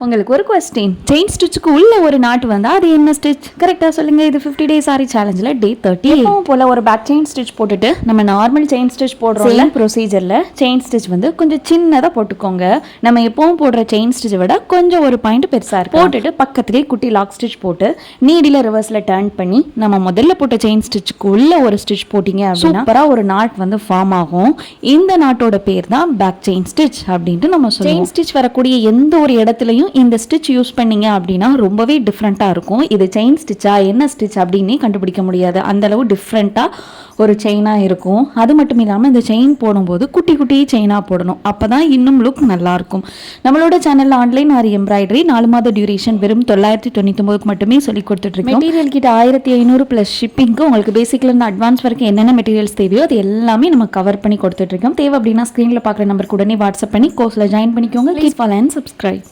உங்களுக்கு ஒரு question chain ஸ்டிச்சுக்கு உள்ள ஒரு நாட்டு வந்தா அது என்ன ஸ்டிச் கரெக்டா சொல்லுங்க. இது 50 டேஸ் ஆரி சேலஞ்சில் டே தேர்ட்டி போல ஒரு பேக் செயின் ஸ்டிச் போட்டுட்டு நம்ம நார்மல் செயின் ஸ்டிச் போடுறோம் ப்ரொசீஜர்ல செயின் ஸ்டிச் வந்து கொஞ்சம் சின்னதா போட்டுக்கோங்க. நம்ம எப்பவும் போடுற செயின் ஸ்டிச் விட கொஞ்சம் ஒரு பாயிண்ட் பெருசா இருக்கு போட்டுட்டு பக்கத்துலேயே குட்டி லாக் ஸ்டிச் போட்டு நீடில ரிவர்ஸ்ல டர்ன் பண்ணி நம்ம முதல்ல போட்ட செயின் ஸ்டிச்சுக்கு உள்ள ஒரு ஸ்டிச் போட்டீங்க அப்படின்னா சூப்பரா ஒரு நாட் வந்து ஃபார்ம் ஆகும். இந்த நாட்டோட பேர் தான் பேக் செயின் ஸ்டிச் அப்படின்ட்டு நம்ம செயின் ஸ்டிச் வரக்கூடிய எந்த ஒரு இடத்துலையும் இந்த ஸ்டிச் யூஸ் பண்ணீங்க அப்படின்னா ரொம்பவே டிஃப்ரெண்ட்டாக இருக்கும். இது செயின் ஸ்டிச்சா என்ன ஸ்டிச் அப்படின்னே கண்டுபிடிக்க முடியாது. அந்த அளவு டிஃப்ரெண்ட்டாக ஒரு செயினாக இருக்கும். அது மட்டும் இல்லாமல் இந்த செயின் போடும்போது குட்டி குட்டி செயினாக போடணும். அப்போ தான் இன்னும் லுக் நல்லாயிருக்கும் நம்மளோட சேனலில் ஆன்லைன் ஆரி எம்ப்ராய்டரி நாலு மாத டியூரேஷன் வெறும் தொள்ளாயிரத்தி தொண்ணூத்தொம்பதுக்கு மட்டுமே சொல்லி கொடுத்துட்ருக்கோம் மெட்டீரியல் கிட்ட ஆயிரத்தி ஐநூறு ப்ளஸ் ஷிப்பிங்க்கு உங்களுக்கு பேசிக்லேருந்து அட்வான்ஸ் வரைக்கும் என்னென்ன மெட்டீரியல்ஸ் தேவையோ அது எல்லாமே நம்ம கவர் பண்ணி கொடுத்துட்ருக்கோம் தேவை அப்படின்னா ஸ்க்ரீனில் பார்க்குற நம்பருக்கு உடனே வாட்ஸ்அப் பண்ணி கோர்ஸில் ஜாயின் பண்ணிக்கோங்க. Please follow and subscribe